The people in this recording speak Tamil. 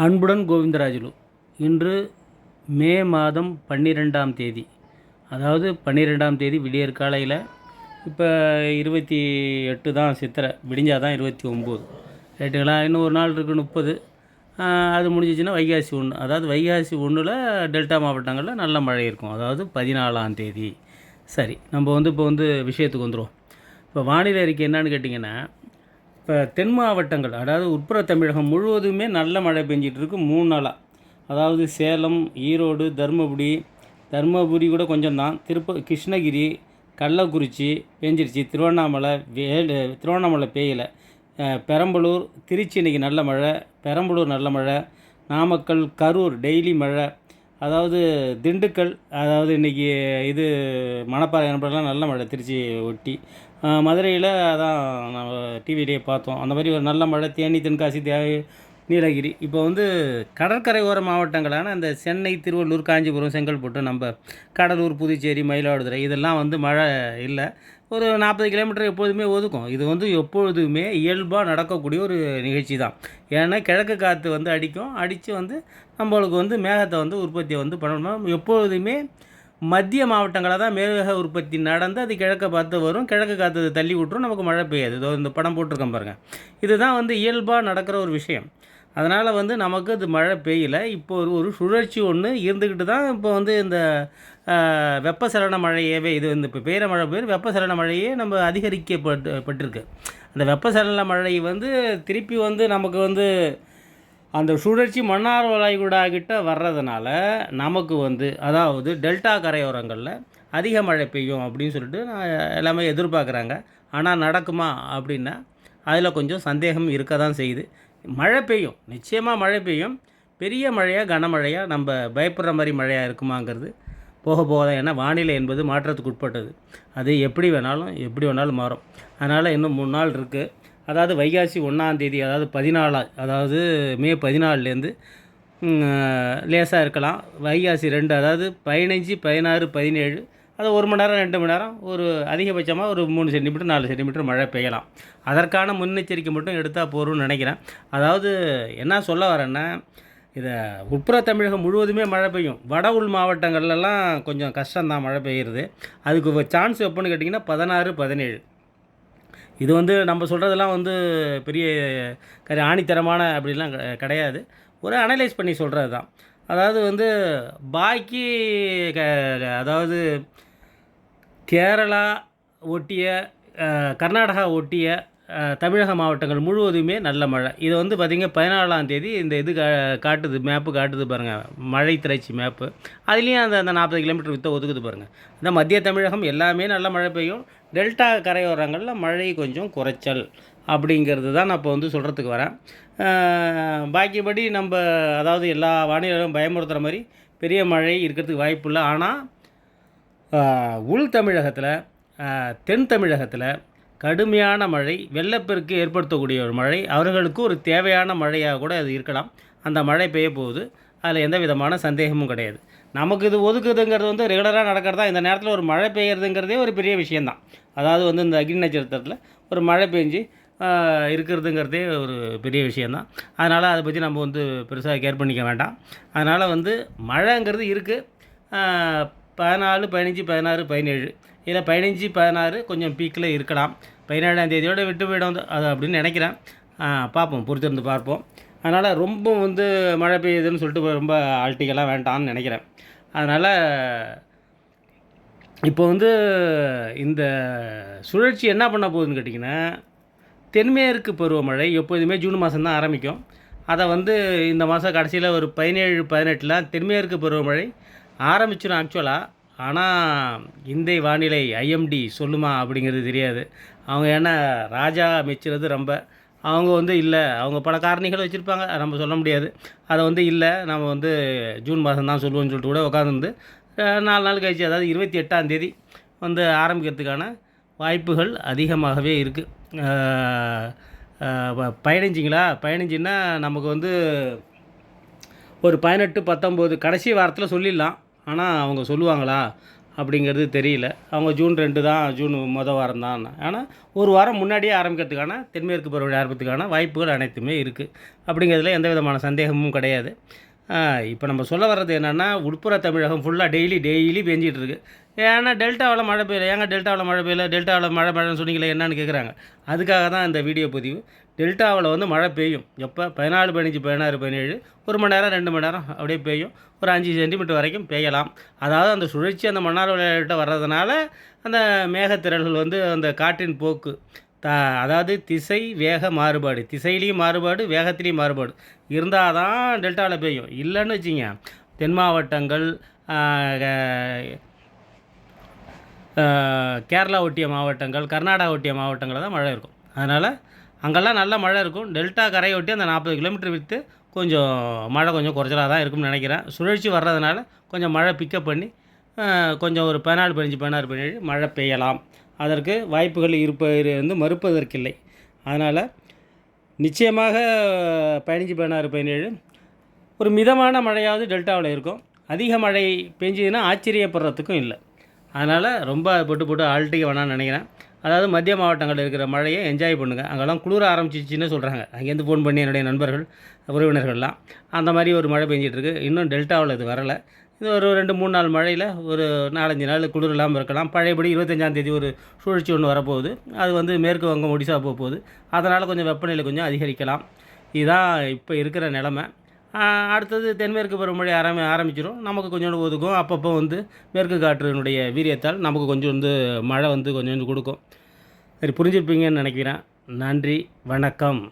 அன்புடன் கோவிந்தராஜுலு. இன்று மே மாதம் பன்னிரெண்டாம் தேதி. அதாவது பன்னிரெண்டாம் தேதி விடியற் காலையில் இப்போ இருபத்தி எட்டு தான் சித்திரை விடிஞ்சால் தான் இருபத்தி ஒம்பது. ரைட்டுங்களா? இன்னும் ஒரு நாள் இருக்குது முப்பது. அது முடிஞ்சிச்சுன்னா வைகாசி ஒன்று அதாவது வைகாசி ஒன்றில் டெல்டா மாவட்டங்களில் நல்ல மழை இருக்கும். அதாவது பதினாலாம் தேதி. சரி நம்ம வந்து இப்போ வந்து விஷயத்துக்கு வந்துடுவோம் இப்போ வானிலை அறிக்கை என்னன்னு கேட்டிங்கன்னா இப்போ தென் மாவட்டங்கள் அதாவது உட்புற தமிழகம் முழுவதுமே நல்ல மழை பெஞ்சிட்டு இருக்கு மூணு நாளாக அதாவது சேலம் ஈரோடு தருமபுரி தருமபுரி கூட கொஞ்சம் தான் திருப்ப கிருஷ்ணகிரி கள்ளக்குறிச்சி பெஞ்சிருச்சு. திருவண்ணாமலை வேலு திருவண்ணாமலை பெய்யலை பெரம்பலூர் திருச்சி இன்றைக்கி நல்ல மழை பெரம்பலூர் நல்ல மழை நாமக்கல் கரூர் டெய்லி மழை அதாவது திண்டுக்கல் அதாவது இன்றைக்கி இது மணப்பாறை என்பதெல்லாம் நல்ல மழை திருச்சி ஒட்டி. மதுரையில் அதான் நம்ம டிவிலேயே பார்த்தோம். அந்த மாதிரி ஒரு நல்ல மழை தேனி தென்காசி தேவை நீலகிரி. இப்போ வந்து கடற்கரை ஓர மாவட்டங்களான அந்த சென்னை திருவள்ளூர் காஞ்சிபுரம் செங்கல்பட்டு நம்ம கடலூர் புதுச்சேரி மயிலாடுதுறை இதெல்லாம் வந்து மழை இல்லை. ஒரு நாற்பது கிலோமீட்டர் எப்போதுமே ஒதுக்கும். இது வந்து எப்பொழுதுமே இயல்பாக நடக்கக்கூடிய ஒரு நிகழ்ச்சி தான் ஏன்னா கிழக்கு காற்று வந்து அடிக்கும். அடித்து வந்து நம்மளுக்கு வந்து மேகத்தை வந்து உற்பத்தியை வந்து பண்ணணும் எப்பொழுதுமே மத்திய மாவட்டங்களில் தான் மேக உற்பத்தி நடந்து அது கிழக்க பார்த்து வரும். கிழக்கு காற்று தள்ளி விட்டுரும். நமக்கு மழை பெய்யாது. இதோ இந்த படம் போட்டிருக்கேன் பாருங்கள் இதுதான் வந்து இயல்பாக நடக்கிற ஒரு விஷயம். அதனால் வந்து நமக்கு அது மழை பெய்யல. இப்போ ஒரு ஒரு சுழற்சி ஒன்று இருந்துக்கிட்டு தான் இப்போ வந்து இந்த வெப்பசலன மழையவே இது வந்து இப்போ பெய்கிற மழை பெய்யுது வெப்பசலன மழையே நம்ம அதிகரிக்கப்பட்டு பட்டிருக்கு. அந்த வெப்பசலன மழை வந்து திருப்பி வந்து நமக்கு வந்து அந்த சுழற்சி மன்னார் வளைகுடா கிட்ட வர்றதுனால நமக்கு வந்து அதாவது டெல்டா கரையோரங்களில் அதிக மழை பெய்யும் அப்படின்னு சொல்லிட்டு நான் எல்லாமே எதிர்பார்க்குறாங்க ஆனால் நடக்குமா அப்படின்னா அதில் கொஞ்சம் சந்தேகம் இருக்க தான் செய்யுது. மழை பெய்யும். நிச்சயமாக மழை பெய்யும். பெரிய மழையாக கனமழையாக நம்ம பயப்படுற மாதிரி மழையாக இருக்குமாங்கிறது போக போக தான். ஏன்னா வானிலை என்பது மாற்றத்துக்கு உட்பட்டது. அது எப்படி வேணாலும் எப்படி வேணாலும் மாறும். அதனால் இன்னும் மூணு நாள் இருக்குது அதாவது வைகாசி ஒன்றாந்தேதி அதாவது பதினாலா அதாவது மே பதினாலுலேருந்து லேசாக இருக்கலாம். வைகாசி ரெண்டு அதாவது பதினஞ்சு பதினாறு பதினேழு அது ஒரு மணி நேரம் ரெண்டு மணி நேரம் ஒரு அதிகபட்சமாக ஒரு மூணு சென்டிமீட்டர் நாலு சென்டிமீட்டர் மழை பெய்யலாம். அதற்கான முன்னெச்சரிக்கை மட்டும் எடுத்தால் போகிறோம்னு நினைக்கிறேன். அதாவது என்ன சொல்ல வரேன்னா இதை உட்புற தமிழகம் முழுவதுமே மழை பெய்யும். வட உள் மாவட்டங்கள்லாம் கொஞ்சம் கஷ்டம்தான் மழை பெய்யுறது. அதுக்கு சான்ஸ் எப்போன்னு கேட்டிங்கன்னா பதினாறு பதினேழு. இது வந்து நம்ம சொல்கிறதெல்லாம் வந்து பெரிய கரி ஆணித்தரமான அப்படிலாம் கிடையாது. ஒரு அனலைஸ் பண்ணி சொல்கிறது தான் அதாவது வந்து பாக்கி க அதாவது கேரளா ஒட்டிய கர்நாடகா ஒட்டிய தமிழக மாவட்டங்கள் முழுவதுமே நல்ல மழை. இது வந்து பார்த்திங்க பதினாலாம் தேதி இந்த இது கா காட்டுது மேப்பு காட்டுது பாருங்கள் மழை திரைச்சி மேப்பு. அதுலேயும் அந்த அந்த நாற்பது கிலோமீட்டர் வித்த ஒதுக்குது பாருங்கள் இந்த மத்திய தமிழகம் எல்லாமே நல்ல மழை பெய்யும். டெல்டா கரையோரங்களில் மழை கொஞ்சம் குறைச்சல். அப்படிங்கிறது தான் நான் இப்போ வந்து சொல்கிறதுக்கு வரேன். பாக்கியபடி நம்ம அதாவது எல்லா வானிலையும் பயமுறுத்துகிற மாதிரி பெரிய மழை இருக்கிறதுக்கு வாய்ப்பு இல்லை. ஆனால் உள் தமிழகத்தில் தென் தமிழகத்தில் கடுமையான மழை வெள்ளப்பெருக்கு ஏற்படுத்தக்கூடிய ஒரு மழை அவர்களுக்கு ஒரு தேவையான மழையாக கூட அது இருக்கலாம். அந்த மழை பெய்ய போகுது. அதில் எந்த விதமான சந்தேகமும் கிடையாது. நமக்கு இது ஒதுக்குதுங்கிறது வந்து ரெகுலராக நடக்கிறதா இந்த நேரத்தில் ஒரு மழை பெய்யறதுங்கிறதே ஒரு பெரிய விஷயந்தான் அதாவது வந்து இந்த அக்னி நட்சத்திரத்தில் ஒரு மழை பெஞ்சு இருக்கிறதுங்கிறதே ஒரு பெரிய விஷயந்தான் அதனால் அதை பற்றி நம்ம வந்து பெருசாக கேர் பண்ணிக்க வேண்டாம். அதனால் வந்து மழைங்கிறது இருக்குது பதினாலு பதினஞ்சு பதினாறு பதினேழு. இதில் பதினஞ்சு பதினாறு கொஞ்சம் பீக்கில் இருக்கலாம். பதினேழாம் தேதியோடு விட்டு போயிடும் அது அப்படின்னு நினைக்கிறேன். பார்ப்போம் பொறுத்திருந்து பார்ப்போம். அதனால் ரொம்ப வந்து மழை பெய்யுதுன்னு சொல்லிட்டு ரொம்ப ஆல்ட்டிகெல்லாம் வேண்டாம்னு நினைக்கிறேன். அதனால் இப்போ வந்து இந்த சுழற்சி என்ன பண்ண போகுதுன்னு கேட்டிங்கன்னா தென்மேற்கு பருவமழை எப்போதுமே ஜூன் மாதம் தான் ஆரம்பிக்கும். அதை வந்து இந்த மாதம் கடைசியில் ஒரு பதினேழு பதினெட்டில் தென்மேற்கு பருவமழை ஆரம்பிச்சிடும் ஆக்சுவலாக ஆனால் இந்திய வானிலை ஐஎம்டி சொல்லுமா அப்படிங்கிறது தெரியாது. அவங்க ஏன்னா ராஜா மெச்சுறது ரொம்ப. அவங்க வந்து இல்லை. அவங்க பல காரணிகள் வச்சுருப்பாங்க. நம்ம சொல்ல முடியாது. அதை வந்து இல்லை நம்ம வந்து ஜூன் மாதம் தான் சொல்லுவோம்னு சொல்லிட்டு கூட உட்காந்துருந்து நாலு நாள் கழிச்சு அதாவது இருபத்தி எட்டாம் தேதி வந்து ஆரம்பிக்கிறதுக்கான வாய்ப்புகள் அதிகமாகவே இருக்குது பதினஞ்சுங்களா? பதினஞ்சுன்னா நமக்கு வந்து ஒரு பதினெட்டு பத்தொம்போது கடைசி வாரத்தில் சொல்லிடலாம். ஆனால் அவங்க சொல்லுவாங்களா? அப்படிங்கிறது தெரியல. அவங்க ஜூன் ரெண்டு தான் ஜூன் மொதல் வாரம் தான். ஆனால் ஒரு வாரம் முன்னாடியே ஆரம்பிக்கிறதுக்கான தென்மேற்கு பருவமழை ஆரம்பத்துக்கான வாய்ப்புகள் அனைத்துமே இருக்குது அப்படிங்கிறதுல எந்த விதமான சந்தேகமும் கிடையாது. இப்போ நம்ம சொல்ல வர்றது என்னென்னா உட்புற தமிழகம் ஃபுல்லாக டெய்லி டெய்லி பெஞ்சிட்டு இருக்கு ஏன்னா டெல்டாவில் மழை பெய்யல. ஏங்க டெல்டாவில் மழை பெய்யல? டெல்டாவில் மழை மழைன்னு சொன்னீங்களே என்னன்னு கேட்குறாங்க அதுக்காக தான் இந்த வீடியோ பதிவு. டெல்டாவில் வந்து மழை பெய்யும். எப்போ? பதினாலு பதினஞ்சு பதினாறு பதினேழு. ஒரு மணி நேரம் ரெண்டு மணி நேரம் அப்படியே பெய்யும். ஒரு அஞ்சு சென்டிமீட்டர் வரைக்கும் பெய்யலாம். அதாவது அந்த சுழற்சி அந்த மன்னார் விளையாட்ட வர்றதுனால அந்த மேகத்திரல்கள் வந்து அந்த காற்றின் போக்கு த அதாவது திசை வேக மாறுபாடு. திசையிலையும் மாறுபாடு வேகத்திலையும் மாறுபாடு. இருந்தால் தான் டெல்டாவில் பெய்யும். இல்லைன்னு வச்சுங்க தென் மாவட்டங்கள் கேரளா ஒட்டிய மாவட்டங்கள் கர்நாடகா ஒட்டிய மாவட்டங்களில் தான் மழை இருக்கும். அதனால் அங்கெல்லாம் நல்ல மழை இருக்கும். டெல்டா கரையை ஒட்டி அந்த நாற்பது கிலோமீட்டர் விற்று கொஞ்சம் மழை கொஞ்சம் குறைச்சலாக தான் இருக்கும்னு நினைக்கிறேன். சுழற்சி வர்றதுனால கொஞ்சம் மழை பிக்கப் பண்ணி கொஞ்சம் ஒரு பதினாலு பதினஞ்சு பதினாறு பதினேழு மழை பெய்யலாம். அதற்கு வாய்ப்புகள் இருப்பது வந்து மறுப்பதற்கில்லை. அதனால் நிச்சயமாக பதினஞ்சு பதினாறு பதினேழு ஒரு மிதமான மழையாவது டெல்டாவில் இருக்கும். அதிக மழை பெஞ்சதுன்னா ஆச்சரியப்படுறதுக்கும் இல்லை. அதனால் ரொம்ப போட்டு போட்டு ஆழ்த்திக்க வேணாம்னு நினைக்கிறேன். அதாவது மத்திய மாவட்டங்களில் இருக்கிற மழையை என்ஜாய் பண்ணுங்கள் அங்கெல்லாம் குளிர ஆரம்பிச்சிச்சின்னு சொல்கிறாங்க அங்கேருந்து ஃபோன் பண்ணி என்னுடைய நண்பர்கள் உறவினர்கள்லாம். அந்த மாதிரி ஒரு மழை பெஞ்சிட்ருக்கு இன்னும் டெல்டாவில் இது வரலை. இது ஒரு ரெண்டு மூணு நாள் மழையில் ஒரு நாலஞ்சு நாள் குளிர் இல்லாமல் இருக்கலாம். பழையபடி இருபத்தஞ்சாந்தேதி ஒரு சுழற்சி ஒன்று வரப்போகுது. அது வந்து மேற்கு வங்கம் ஒடிசா போக போகுது அதனால் கொஞ்சம் வெப்பநிலை கொஞ்சம் அதிகரிக்கலாம். இதுதான் இப்போ இருக்கிற நிலமை. அடுத்தது தென்மேற்கு பருவமழை ஆரம்பி ஆரம்பிச்சிடும் நமக்கு கொஞ்சோண்டு ஒதுக்கும். அப்பப்போ வந்து மேற்கு காற்றினுடைய வீரியத்தால் நமக்கு கொஞ்சம் வந்து மழை வந்து கொஞ்சம் கொடுக்கும். சரி புரிஞ்சிருப்பீங்கன்னு நினைக்கிறேன். நன்றி வணக்கம்.